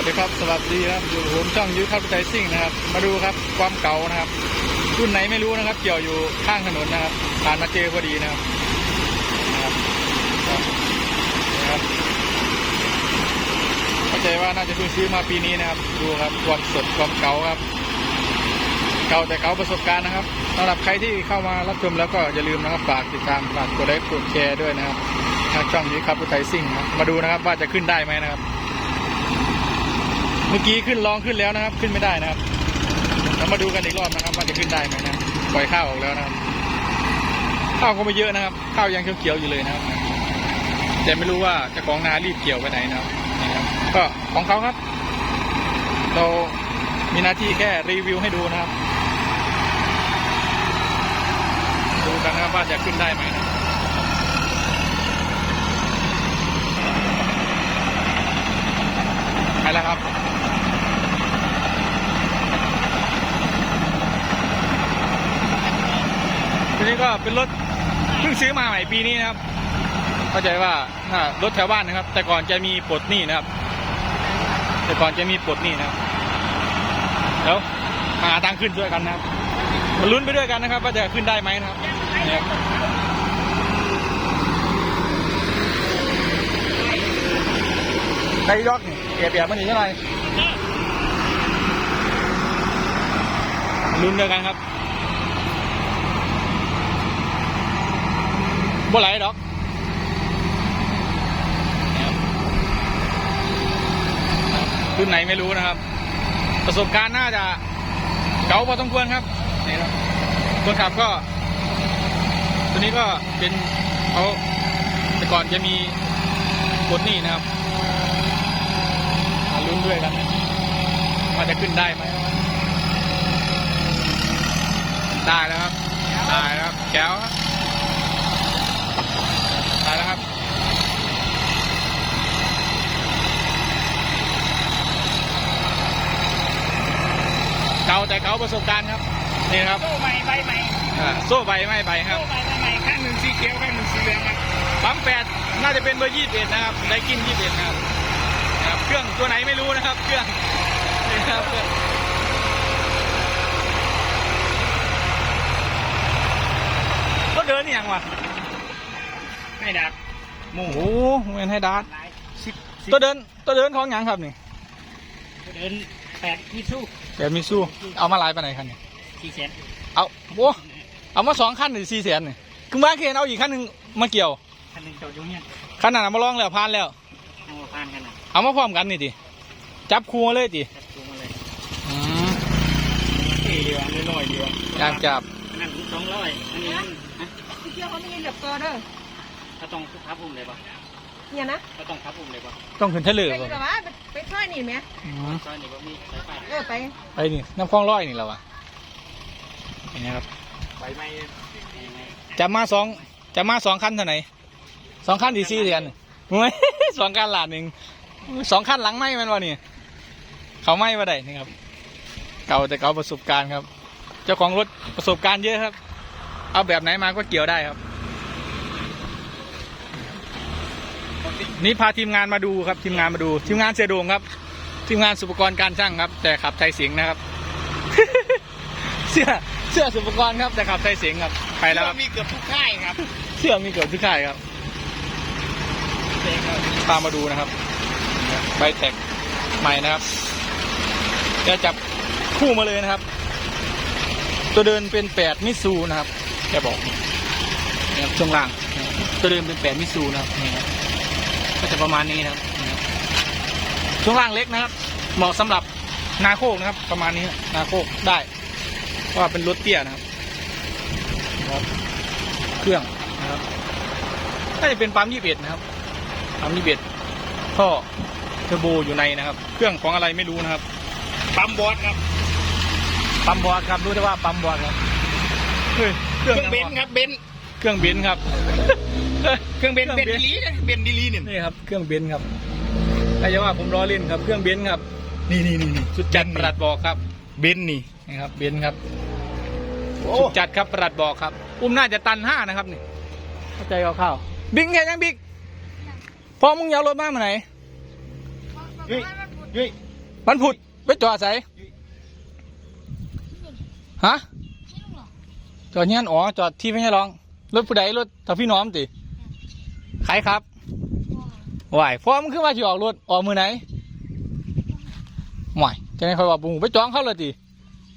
วัสดีครับ สวัสดีครับ อยู่กับผมช่องยูทับใจซิ่งนะครับ มาดูครับความเก่านะครับ รุ่นไหนไม่รู้นะครับ เกี่ยวอยู่ข้างถนนนะครับ ผ่านมาเจอพอดีนะครับนะครับเข้าใจว่าน่าจะเพิ่งซื้อมาปีนี้นะครับ ดูครับความสดความเก่าครับ เก่าแต่เก่าประสบการณ์นะครับสำหรับใครที่เข้ามารับชมแล้วก็อย่าลืมนะครับฝากติดตามฝากกดไลค์กดแชร์ด้วยนะครับทางช่องนี้ครับอุทัยซิ่งมาดูนะครับว่าจะขึ้นได้ไหมนะครับ เมื่อกี้ขึ้นลองขึ้นแล้วนะครับ ขึ้นไม่ได้นะครับเรามาดูกันอีกรอบนะครับว่าจะขึ้นได้ไหมนะปล่อยข้าวออกแล้วนะครับ ข้าวก็ไม่เยอะนะครับ ข้าวยังเขียวๆอยู่เลยนะครับ แต่ไม่รู้ว่าเจะของนารีบเกี่ยวไปไหนนะครับนะครับ ก็ของเขาครับ เรามีหน้าที่แค่รีวิวให้ดูนะครับ ดูกันนะครับว่าจะขึ้นได้ไหมนะไปแล้วครับ ทีนี้ ก็เป็นรถเพิ่งซื้อมาใหม่ปีนี้นะครับ เข้าใจว่าถ้ารถแถวบ้านนะครับ แต่ก่อนจะมีปลดหนี้นะครับ แต่ก่อนจะมีปลดหนี้นะครับแล้วหาทางขึ้นด้วยกันนะครับมาลุ้นไปด้วยกันนะครับ ว่าจะขึ้นได้ไหมนะครับเนี่ยครับไดยอกนี่เกียบเบียบมันนี่เท่าไหร่ลุ้นด้วยกันครับ บ่ไหลดอกเนี่ยครับรุ่นไหนไม่รู้นะครับ ประสบการณ์น่าจะเก๋าพอสมควรครับนี่ครับคนขับก็ ตัวนี้ก็เป็นเขาแต่ก่อนจะมีกดนี่นะครับมาลุ้นด้วยกันว่าจะขึ้นได้ไหมได้แล้วครับได้แล้วครับแก้วครับได้แล้วครับ เก่าแต่เก่าประสบการณ์ครับนี่นะครับโซ่ใหม่ใบใหม่อ่าโซ่ใบไม่ใบคโซ่รับใบใบใหม่ข้างหนึ่งสีเขียวข้างหนึ่งสีเหลืองครับปั๊มแปดน่าจะเป็นเบอร์ยี่สิบเอ็ดนะครับได้กินยี่สิบเอ็ดนะครับนะครับ เครื่องตัวไหนไม่รู้นะครับ เครื่องนี่นะครับเครื่องก็เดินนี่ยังวะไม่ดับหมูโอ้โหเงินให้ดาร์หลายสิบสิบตัวเดินตัวเดินของหยังครับนี่เดินแปดยี่สู้ เดี๋ยวมีสู้เอามาหลายไปไหนคันนี่สี่แสนเอาโอ้เอามาสองคันหรือสี่แสนนี่คือมาเคนเอาอีกคันหนึ่งมาเกี่ยวคันหนึ่งจอดอยู่เนี่ยคันนั้นเอามาลองแล้วผ่านแล้วทางหัวพานกันนะเอามาพร้อมกันนี่ดิจับคู่มาเลยดิจับตัวมาเลยอืมเท่ดีวะน้อยๆดีวะอยากจับอันนั่นสองร้อยอันนี้มันฮะที่เที่ยวเขาไม่ยินแบบตัวเด้อถ้าต้องทับอุ้มเลยปะ เนี่ยนะถ้าต้องทับอุ้มเลยปะต้องขึ้นทะเลไปบ่แบบว่าไปไปช่วยนี่ไหมอืมซอยนี้ก็มีสายไฟเออไปไปนี่น้ำคลองร้อยนี่แล้ววะนี่นะครับใบไม้ยังไงจะมาสองจะมาสองคันเท่าไหร่สองคันดีสี่เดือนเฮ้ย สองคันหลานหนึ่งสองคันหลังไหมแมันวะนี่เขาไหมมาได้นี่ครับ เก่าแต่เก่าประสบการณ์ครับ เจ้าของรถประสบการณ์เยอะครับ เอาแบบไหนมาก็เกี่ยวได้ครับ นี่พาทีมงานมาดูครับทีมงานมาดู ทีมงานเสียโดงครับ ทีมงานสุปกรณ์การช่างครับ แต่ขับไทยเสียงนะครับ เสื้อเสื้อสุปกรณ์ครับ แต่ขับไทยเสียงครับไปแล้วครับมีเกือบทุกค่ายครับ เสื้อมีเกือบทุกค่ายครับตามมาดูนะครับใบแท็กใหม่นะครับจะจับคู่มาเลยนะครับ ตัวเดินเป็นแปดมิซูนะครับแกบอกนี่ครับช่วงล่างนะครับตัวเดินเป็นแปดมิซูนะครับนี่ครับ ก็จะประมาณนี้นะครับนี่ครับ ช่วงล่างเล็กนะครับ เหมาะสำหรับนาโคกนะครับ ประมาณนี้นะนาโคกได้เพราะว่าเป็นรถเตี้ยนะครับนะครับ เครื่องนะครับน่าจะเป็นปั๊มยี่สิบเอ็ดนะครับปั๊มยี่สิบเอ็ดท่อเทอร์โบอยู่ในนะครับ เครื่องของอะไรไม่รู้นะครับปั๊มบอสครับปั๊มบอสครับรู้แต่ว่าปั๊มบอสครับเฮ้ยเครื่องเบนซ์ครับเบนซ์เครื่องเบนซ์ครับ เครื่องเบนซ์เบนซ์ดีลีนะเบนซ์ดีลีเนี่ยนี่ครับเครื่องเบนซ์ครับใครจะว่าผมล้อเล่นครับ เครื่องเบนซ์ครับ นี่นี่นี่นี่สุดจัดประหลัดบอกครับ เบนซ์นี่นี่ครับเบนซ์ครับโอ้สุดจัดครับประหลัดบอกครับ อุ้มน่าจะตันห้านะครับนี่เข้าใจคร่าวๆบิ๊กเห็นยังบิ๊กพอมึงอยากรถมาเมื่อไหนยุ้ยยุ้ยวันพุธไปจอดใส่ฮะจอดเงี้ยนอ๋อจอดที่ไม่ใช่ร้อง รถผู้ใดรถถ้าพี่น้องติใค รครับไหวายพ่อมันขึ้นมาที่ออกรถออกมือไหนหวยจะให้คอยว่าบุ้งไปจองเขาเลยติ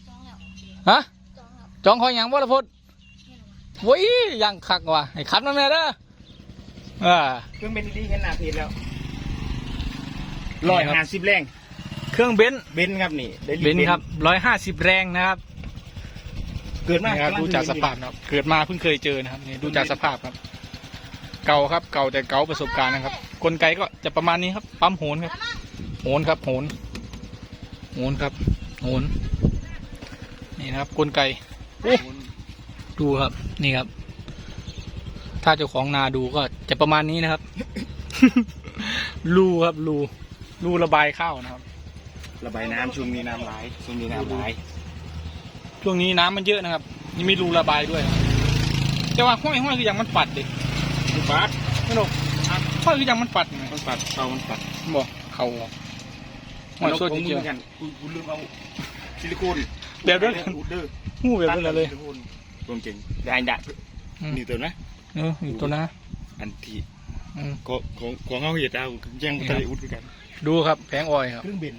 จองแล้วฮะจองแล้วจองคอยหยังบ่ละพดโว้ยยังคักว่ะให้ขับนั่นแม่เด้ออ่าเครื่องเป็นดีๆเห็นหน้าเพจแล้วร้อยห้าสิบแรง เครื่องเบนซ์เบนซ์ครับนี่ได้เบนซ์ครับร้อยห้าสิบแรงนะครับ เกิดมานี่ครับดูจากสภาพนะครับ เกิดมาเพิ่งเคยเจอนะครับนี่ดูจากสภาพครับ เก่าครับ เก่าแต่เก่าประสบการณ์นะครับกลไกก็จะประมาณนี้ครับ ปั๊มโหนครับ โหนครับ โหน โหนครับ โหน นี่นะครับกลไกโอ้ดูครับ นี่ครับ ถ้าเจ้าของนาดูก็จะประมาณนี้นะครับ รูครับ รู รูระบายข้าวนะครับ ระบายน้ำช่วงนี้น้ำไหลช่วงนี้น้ำไหลช่วงนี้น้ำมันเยอะนะครับ นี่มีรูระบายด้วยนะครับแต่ว่าห้อยห้อยคืออย่างมันปัดดิมัน ปัดไม่หรอกห้อยคืออย่างมันปัดไงมันปัดเอามันปัดบอกเขาบอกห้อยโซ่ผมเจียวเหมือนกันกูกูลืมเอาซิลิโคนแบบนั้นอุดเดอร์หูแบบนั้นเลยซิโคนรวมเก่งได้ได้อืมนี่ตัวนะเอออยู่ตัวนะ อันที่อืมของของของเขาเห็ดเอาแย่งนี่ทะครับเลอุดคือกัน ดูครับแผงออยครับเครื่องบิน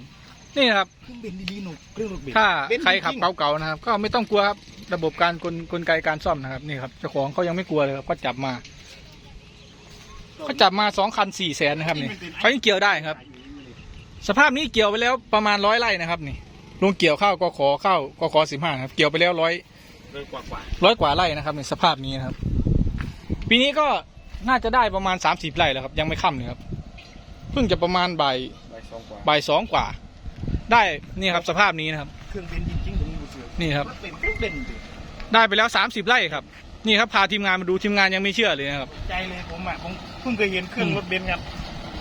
นี่นะครับเครื่องบินดีๆหนุกเครื่องรถบินถ้าเบนใครขับจงเก่าๆนะครับ ก็ไม่ต้องกลัวครับระบบการกลกลไกการซ่อมนะครับนี่ครับเจ้าของเขายังไม่กลัวเลยครับก็จับมา เขาจับมาสองคันสี่แสนนะครับนี่เขายังเกี่ยวได้ครับ สภาพนี้เกี่ยวไปแล้วประมาณร้อยไร่นะครับนี่ลงเกี่ยวข้าวก็ขอข้าวก็ขอสิบห้าครับ เกี่ยวไปแล้วร้อยเลยกว่ากว่าร้อยกว่าไร่นะครับในสภาพนี้นะครับ ปีนี้ก็น่าจะได้ประมาณสามสิบไร่แล้วครับ ยังไม่ค่ำเลยครับเพิ่งจะประมาณบ่ายใบสองกว่าบ่ายสองกว่า ได้นี่ครับสภาพนี้นะครับ เครื่องบินจริงๆผมดูเสือนี่ครับมันเป็นเครื่องบินดิได้ไปแล้วสามสิบไร่ครับ นี่ครับพาทีมงานมาดูทีมงานยังไม่เชื่อเลยนะครับใจเลยผมอะผมเพิ่งเคยเห็นเครื่องรถเบนซ์ครับ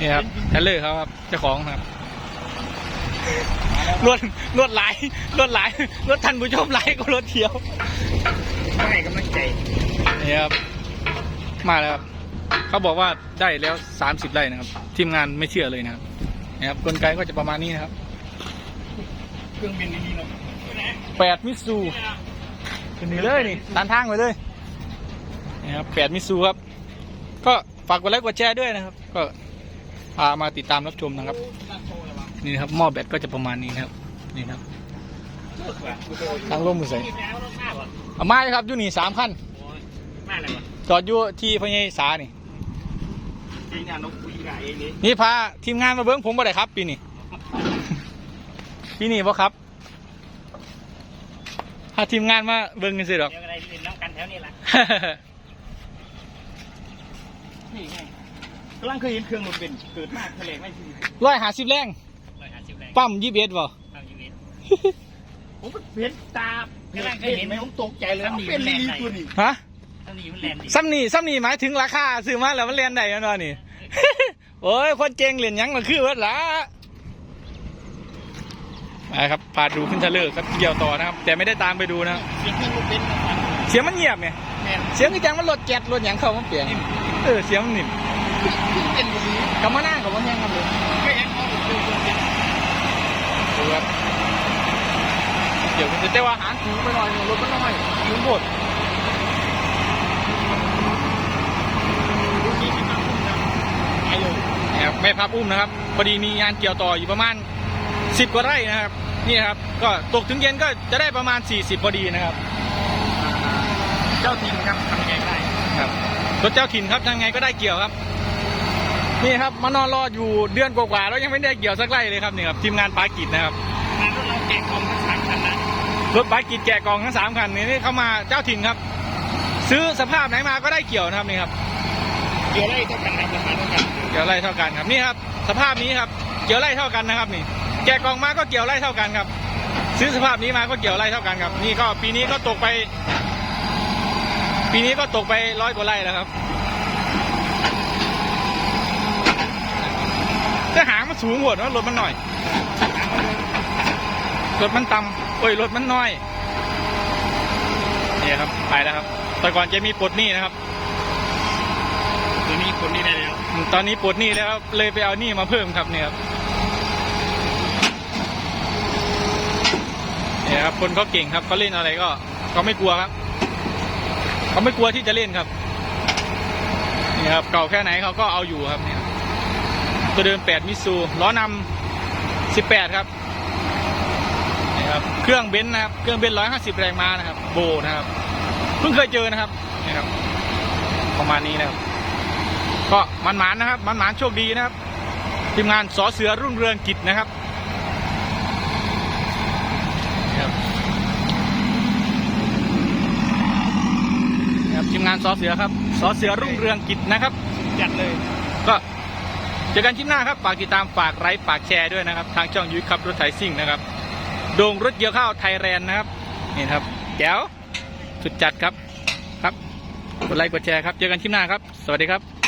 นี่ครับแทนเลอร์เขาครับเจ้าของครับรถรถหลายรถหลายรถทันผู้ชมหลายก็รถเที่ยวมาให้กำลังใจนี่ครับมาแล้วครับเขาบอกว่าได้แล้วสามสิบไร่นะครับ ทีมงานไม่เชื่อเลยนะครับนะครับกลไกก็จะประมาณนี้นะครับ เครื่องบินดีๆเนาะแปดมิตซูขึ้นนี่เลยนี่ตันทางไปเลย นี่ครับแปดมิตซูครับ ก็ฝากกดไลค์กดแชร์ด้วยนะครับ ก็พามาติดตามรับชมนะครับ นี่นะครับหม้อแบตก็จะประมาณนี้นะครับ นี่ครับทางร่มมือใส่เอามาเลยครับอยู่นี่สามคันมาอะไรวะจอดอยู่ที่พญสานี่จริงอะนกคุยกับเองนี่นี่พาทีมงานมาเบิ้งผมบ่ได้ครับ ปีนี้ปีนี้บ่ครับพาทีมงานมาเบิ้งกันสิหรอกเดี๋ยวอะไรเล่นน้ำกันแถวนี้แหละ นี่ไงกำลังเคยเห็นเครื่องรถเบนซ์เกิดมากทะเลไม่ชีวิตร้อยหาสิบแรง ร้อยห้าสิบแรงปั๊มยี่สิบเอ็ดบ่ทางชีวิตผมเห็นตาเห็นไหมผมตกใจเลยเป็นลีลีตัวนี้ฮะทางนี้มันแลนด์ดิซ้ำนี่ซ้ำนี่หมายถึงราคาซื้อมาแล้วมันเรียนได้แน่นอนนี่ โอ้ยคนเจงเหรียญยังมันคือเวัดละมาครับพาดูขึ้นทะเลอร์ครับเกี่ยวต่อนะครับ แต่ไม่ได้ตามไปดูนะครับเสียงเครื่องรถเบนซ์นะครับเสียงมันเงียบไงแมนเสียงคือจังมันรถแก๊สรถหยังเข้ามาเปลี่ยน เออเสียงมันนิ่มเป็นแบบนี้กำมานั่งกับมันยังครับเลยไม่เห็นเขาเครื่องรถเบนซ์ดูครับเดี๋ยวมันจะได้ว่าหางสูไปหน่อยรถมันน้อยสูหมดไม่รับไปเลยนะครับไม่พับอุ้มนะครับพอดีมีงานเกี่ยวต่ออยู่ประมาณสิบกว่าไร่นะครับ นี่ครับ ก็ตกถึงเย็นก็จะได้ประมาณ 40พอดีนะครับ เจ้าทีมครับทำยังไงได้ รับรถเจ้าถิ่นครับทางไงก็ได้เกี่ยวครับ นี่ครับมานอนรออยู่เดือนกว่าๆแล้วยังไม่ได้เกี่ยวสักไร่เลยครับนี่ครับทีมงานปากิจนะครับงานรถเราแจกกองทั้งสามคันนะรถปากิจแกะกล่องทั้งสามคันนี่นี่เข้ามาเจ้าถิ่นครับ ซื้อสภาพไหนมาก็ได้เกี่ยวนะครับนี่ครับเดี๋ยวไล่เท่ากันครับราคาเท่ากันเกี่ยวไร่เท่ากันครับนี่ครับ สภาพนี้ครับเกี่ยวไร่เท่ากันนะครับ นี่ แกะกล่องมาก็เกี่ยวไร่เท่ากันครับ ซื้อสภาพนี้มาก็เกี่ยวไร่เท่ากันครับ นี่ก็ปีนี้ก็ตกไป ปีนี้ก็ตกไปร้อยกว่าไร่แล้วครับแต่หางมันสูงหมดนะรถมันหน่อย รถมันต่ำโอ้ยรถมันน้อยนี่ครับไปแล้วครับแต่ก่อนจะมีปลดหนี้นะครับตัวนี้คนนี้ได้แล้วตอนนี้ปลดหนี้แล้วครับเลยไปเอาหนี้มาเพิ่มครับเนี่ยครับเนี่ยครับคนเขาเก่งครับเขาเล่นอะไรก็เขาไม่กลัวครับ เขาไม่กลัวที่จะเล่นครับ นี่ครับ เก่าแค่ไหนเขาก็เอาอยู่ครับเนี่ยตัวเดิม 8 มิซูล้อนำ18 ครับนี่ครับ เครื่องเบนซ์นะครับ เครื่องเบนซ์150 แรงม้านะครับ โบนะครับ เพิ่งเคยเจอนะครับนี่ครับ ประมาณนี้นะครับ ก็มันหมานนะครับ มันหมานโชคดีนะครับ ทีมงานสอเสือรุ่งเรืองกิจนะครับนี่ครับนี่ครับทีมงานสอเสือครับสอเสือรุ่งเรืองกิจนะครับ จัดเลย ก็เจอกันคลิปหน้าครับฝากติดตามฝากไลค์ฝากแชร์ด้วยนะครับ ทางช่องยุ้ยขับรถไถซิ่งนะครับโด่งรถเกี่ยวข้าวไทยแลนด์นะครับนี่นะครับแจ๋วสุดจัดครับครับกดไลค์กดแชร์ครับเจอกันคลิปหน้าครับ สวัสดีครับ